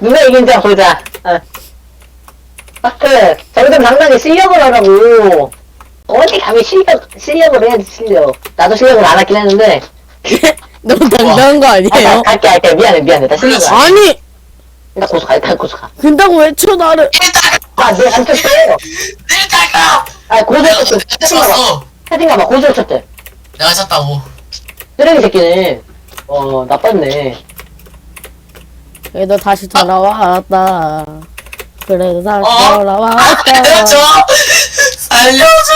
누가 이긴지 보자. 어. 마크, 저기서 당당히 실력을 하라고. 어디 감히 실력, 실력을 해야지, 실력. 나도 실력을 안 하긴 했는데. 너무 당당한 거 아, 아니에요? 나 갈게, 갈게. 미안해, 미안해. 나 실력을 안 해. 아니 일단 고소 가, 일단 고소 가. 근다고 왜쳐 나를 아, 내가 안 쳤어. 일단 가. 아, 고소를 쳤어. 내가 봐. 쳤어. 채팅가 봐, 고소를 쳤대. 내가 쳤다고. 쓰레기 새끼네. 어, 나빴네. 그래도 다시 돌아왔다 그래도 다시 어? 돌아왔다 알려줘. 알려줘.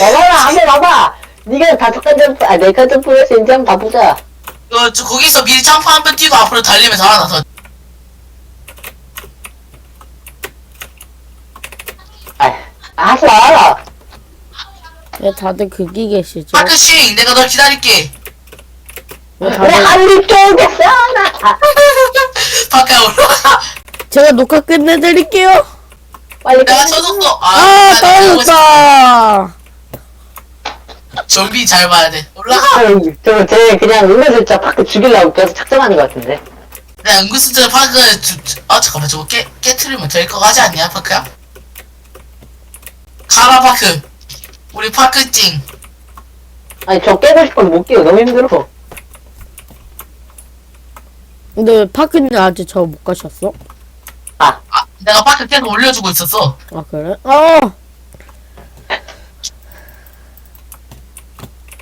와봐라, 한번 와봐. 네가 다섯 칸 점프, 아, 네칸 점프해서 이제 한번 봐보자. 어, 저 거기서 미리 점프 한 번 뛰고 앞으로 달리면 살아나서. 아, 하지 마라. 왜 다들 거기 계시죠? 파크싱, 내가 널 기다릴게. 왜왜 다들 한입 쪼겠어? 나. 아, 파크야 올라가. 제가 녹화 끝내드릴게요 빨리 내가 끝내. 쳐줬어. 아나 이러고 있어. 떨었다 좀비 잘 봐야 돼. 올라가. 저, 쟤 그냥 은근슬쩍 파크 죽이려고 계속 작정하는 것 같은데. 내가 은근슬쩍 파크, 주, 주, 아, 잠깐만, 저거 깨, 깨트리면 될 거 같지 않냐, 파크야? 가라, 파크. 우리 파크 찡. 아니, 저 깨고 싶으면 못 깨요. 너무 힘들어. 근데 왜 파크님 아직 저 못 가셨어? 아, 아, 내가 파크 계속 올려주고 있었어. 아 그래? 어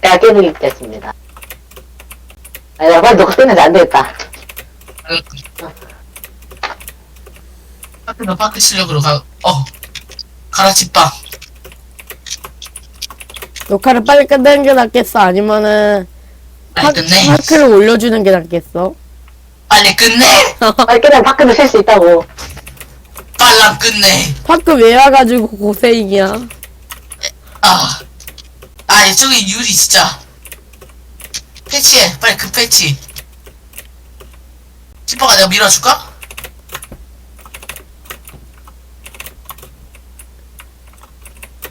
내가 깨드리겠습니다. 아니, 나 빨리 녹화 끝내자. 안 되겠다. 파크는 파크 실력으로 가, 어. 가라, 집방. 녹화를 빨리 끝내는 게 낫겠어? 아니면은 빨리 파, 끝내. 파크를 올려주는 게 낫겠어? 빨리 끝내. 빨리 끝내면 파크도 쉴 수 있다고. 빨랑 끝내. 파크 왜 와가지고 고생이야 아. 아, 저기 유리 진짜. 패치해. 빨리 그 패치. 집방아, 내가 밀어줄까?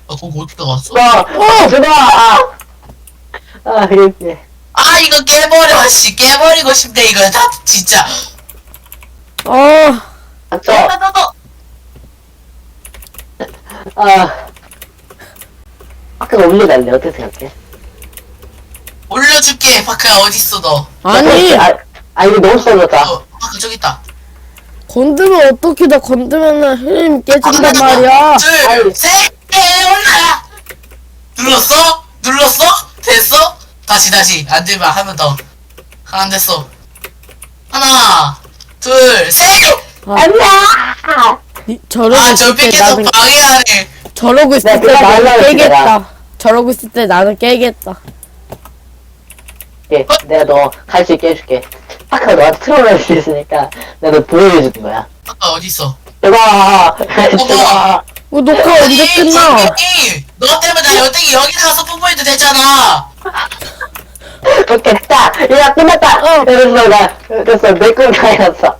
어, 거기 어디다 갔어? 와, 어, 들어와. 아, 아, 이렇게. 아, 이거 깨버려, 씨. 깨버리고 싶네, 이거. 다, 진짜. 어 아, 저, 나, 나, 나. 아. 파크가 올려달래. 어떻게 생각해? 올려줄게, 파크야. 어딨어, 너? 아니 아, 아, 이거 너무 썰렸다. 어, 파크 저기 있다. 건드면 어떻게 다 건드면은 흐름 깨진단 하나, 말이야 둘, 셋, 넷, 올라야! 눌렀어? 눌렀어? 됐어? 다시, 다시. 안 되면 한번 더. 안 됐어. 하나, 둘, 셋! 안녕! 니- 저러고 아, 있을 저때 나는 방해하네. 저러고 있을 네, 때 나는 깨겠다. 저러고 있을 때 나는 깨겠다 예, 내가 너 갈 수 있게 해줄게. 파크가 너한테 트롤을 할수 있으니까 내가 너 보여주는 거야. 아까 어딨어? 들어와! 들어와! 어, 녹화 언제 끝나! 너 때문에 나 여태기 여기 가서 뽀뽀해도 되잖아. 오케이, 됐다! 야, 끝났다! 어. 됐어, 나. 됐어, 내 꿈 다였어.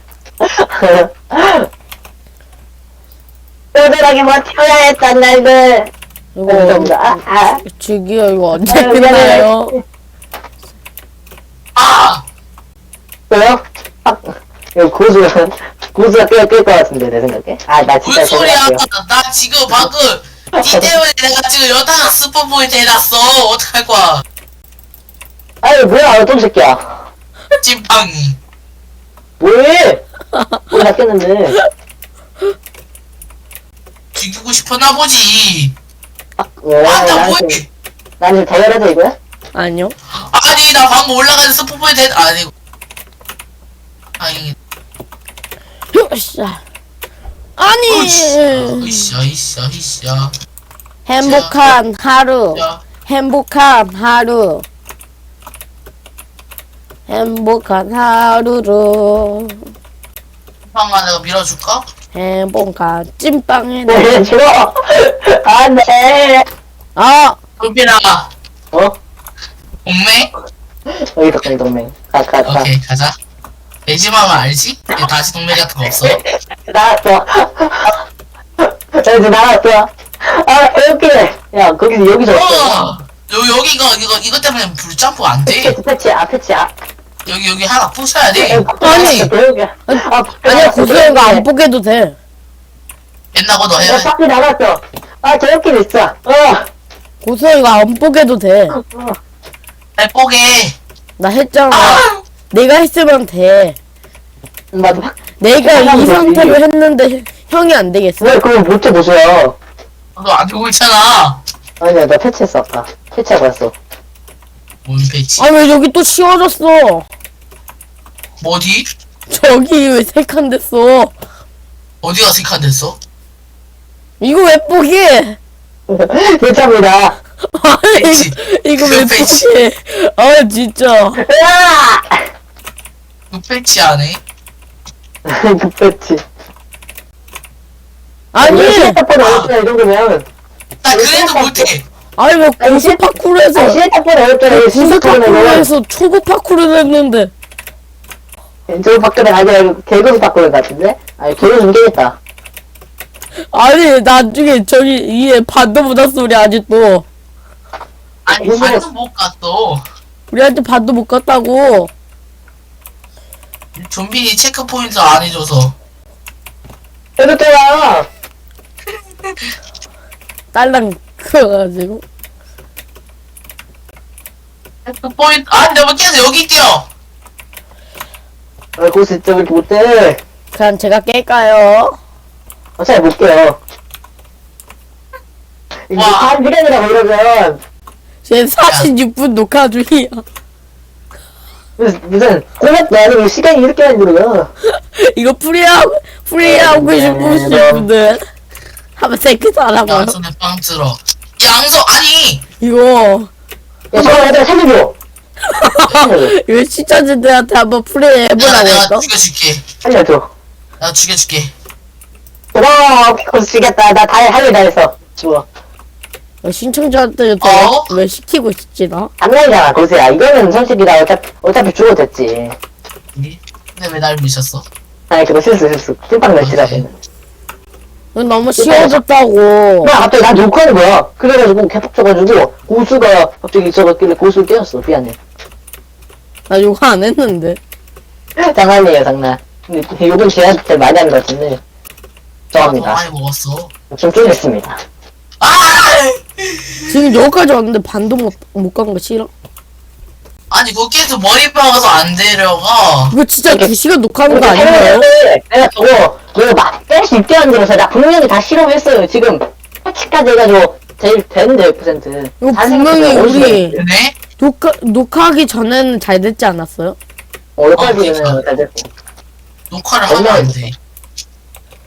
뼈들하게 버텨야 했단 날들. 이거 감사합니다. 아, 아. 죽이요 이거 언제 아유. 끝나요 아! 왜요? 아, 이거 고수가, 고수가 꽤, 깰것 같은데, 내 생각에. 아, 나 진짜 뭔 소리야? 생각할게요. 나 지금 방금 니 때문에 내가 지금 여다가 스포보이트 해놨어. 어떡할 거야? 아니, 뭐야, 어떤 새끼야. 찐빵이. 뭐해? 뭐 낚였는데. 죽이고 싶었나 보지. 왜, 아, 나 나한테, 뭐해? 나한테 대열해서 이거야? 아니요 아니, 나 방금 올라가는 스포보이트 했, 아니. 아니, 으쌰 아니 으쌰, 으쌰, 으쌰. 행복한 하루 야, 행복한 하루 행복한 하루로 찐빵아 내가 밀어줄까? 행복한 찐빵에 네, 싫어. 안 돼. 아 루비나, 어? 동맹? 여기 덕분에 동맹. 가, 가, 가. 오케이, 가자. 내집하면 알지? 이제 다시 동맹 같은 거 없어. 나왔어. 나 이제 나왔어. 아, 이렇게. 야, 거기서, 여기서. 어! 여, 여기 이거 이거 이거 때문에 불 점프 안 돼. 패치, 패치, 아, 패치, 아. 여기 여기 하나 부셔야 돼. 아니. 배우게. 아, 아니야 고소해가 안 보게도 돼 옛날 거너 야, 해야 돼. 밖에 나갔어. 아, 저렇게 있어. 어. 고소해가 안 보게도 돼나 어. 날 뽀개. 했잖아 아! 내가 했으면 돼 확, 내가 이 사람들이- 상태로 했는데 형이 안 되겠어 왜 그걸 못해 보셔요? 너안 들고 있잖아. 아니야, 나 패치했어, 아까. 패치하고 왔어. 뭔 패치? 아 왜 여기 또 씌워졌어 어디? 저기 왜 세칸 됐어 어디가 색한댔어? 이거 왜 뽀개 괜찮습니다. 아니 패치. 이거 왜그 패치. 뽀개 아 진짜 으아! 그 패치 안 해? 그 패치. 아니 어렵잖아, 이 정도면. 나 그래도 못해. 아니 왜 아니, 고수 시- 파쿠르에서 아, 시네타폰 어렵잖아, 이 고수 시네타폰은. 파쿠르에서 초보 파쿠르를 했는데 저 밖에 아니라 개그도 바꾸는 것 같은데? 아니, 개그 좀 깨겠다. 아니 나중에 저기 위에 반도 묻었어 우리 아직도 아니 무슨 반도 못 갔어. 우리 아직 반도 못 갔다고 좀비니 체크 포인트 안 해줘서. 해줬잖아! 딸랑 그어가지고 체크 포인트 아 내가 못 깨서 여기 뛰어. 왜 고수 진짜 왜 이렇게 못해? 그냥 제가 깰까요? 어차피 못 깨요. 와. 한 시간이라고 이러면, 지금 46분 녹화 중이야 무슨, 무슨, 고맙도 아니고 시간이 이렇게 만들어요. 이거 프리하고 프리하고 네, 싶으신 네. 분들 한번 안 하고요 양손에 빵 들어. 양손 아니. 이거 야, 저거 내가 살려줘! 이거 시청자들한테 한번 내가 해보라고 내가 했어 죽여줄게. 살려줘. 나 죽여줄게. 와, 고수 지겠다. 나 다, 할일 다 했어. 죽어. 어, 신청자한테 어? 왜 시키고 싶지 나? 장난이잖아, 고수야. 이거는 솔직히 나 어차피, 어차피 죽어도 됐지. 근데 왜 날 미셨어? 아니, 그거 실수, 실수. 찐빵 날치라고. 이거 너무 쉬워졌다고 나 갑자기 나 욕하는 거야. 그래가지고 개폭 쳐가지고 고수가 갑자기 있어갔길래 고수를 깨웠어. 미안해. 나 욕 안 했는데 장난이에요, 장난. 근데 욕은 제가 진짜 많이 하는 것 같은데. 너 죄송합니다. 많이 먹었어. 좀 쪼겠습니다. 아! 지금 여기까지 왔는데 반도 못못 간 거 싫어? 아니 거기에서 머리 박아서 안 데려가. 이거 진짜 2 시간 녹화하는 거 아닌가요? 내가 저거, 내가 막뺄수 있게 만들어서 나 분명히 다 실험했어요. 지금 패치까지 해가지고 제일 되는데 100%. 이거 분명히 우리 네? 녹화, 녹화하기 전에는 잘 됐지 않았어요? 어디까지는 어, 다 됐고. 녹화를 하면 안 돼.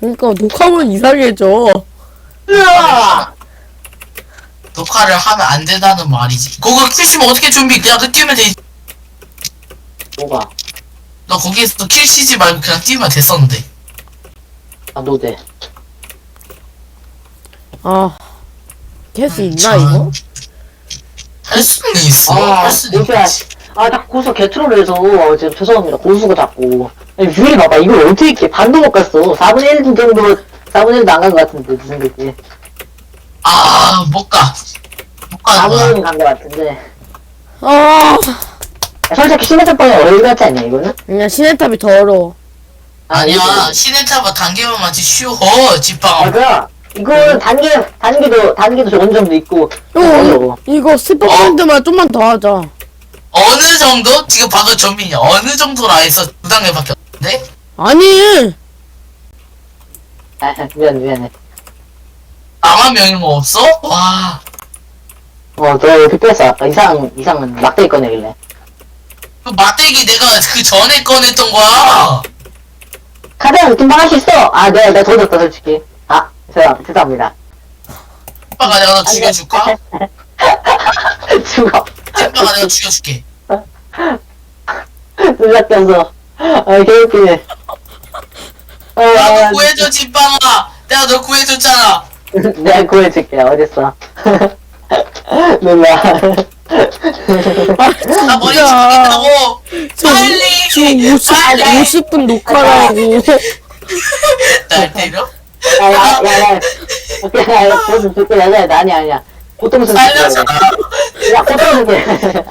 그러니까 녹화하면 이상해져 으아! 녹화를 하면 안 된다는 말이지. 그거 킬시면 어떻게 준비? 그냥 그 뛰면 돼. 뭐가? 너 거기에서 킬 쉬지 말고 그냥 뛰면 됐었는데. 아, 노대. 아, 깰수 있나, 참. 이거? 할 수는 있어. 아, 할 수는 고수야. 있지. 아, 나 고수 개트롤 해서 지금 죄송합니다. 고수가 자꾸. 아니, 뷰리 봐봐. 이걸 어떻게 이렇게 반도 못 갔어. 4분의 1 정도, 4분의 1도 안 간 것 같은데, 무슨 그지? 아, 못 가. 못 가는 4분의 거야. 1은 간것 같은데. 아, 야, 솔직히 시네탑방에 어려울 것 같지 않냐, 이거는? 그냥 시네탑이 더 어려워. 아니야, 시네타가 단계만 맞지 쉬워, 아, 집방. 맞아. 이거는 단계, 단계도, 단계도 좋은 점도 있고. 이거, 어려워. 이거 스포펀드만 좀만 더 하자. 어느 정도? 지금 방금 전민이 어느 정도라 해서 두 단계밖에 없는데? 아니, 아, 미안, 미안해. 나만 명인 거 없어? 와, 어, 너 여기 뺐어. 아까 이상, 이상은 막대기 꺼내길래. 그 맞대기 내가 그 전에 꺼냈던 거야. 카드는 금방 할 수 있어! 아, 내가, 내가 도졌다, 솔직히. 아, 죄송, 죄송합니다. 오빠가 내가 너 죽여줄까? 죽어. 오빠가 내가 죽여줄게. 놀랍면서 아 개웃기네 아, 나도 구해줘, 집방아. 내가 너 구해줬잖아. 내가 구해줄게 어딨어 놀라 나 머리 진짜. 죽인다고. 지금, 빨리! 지금 50, 빨리! 50분 녹화라고. 날 때려? 야야야야 오케이 야 무슨 좋게 야야 아니야 아니야 고통스럽게. 살려줘 야, 고통스럽게.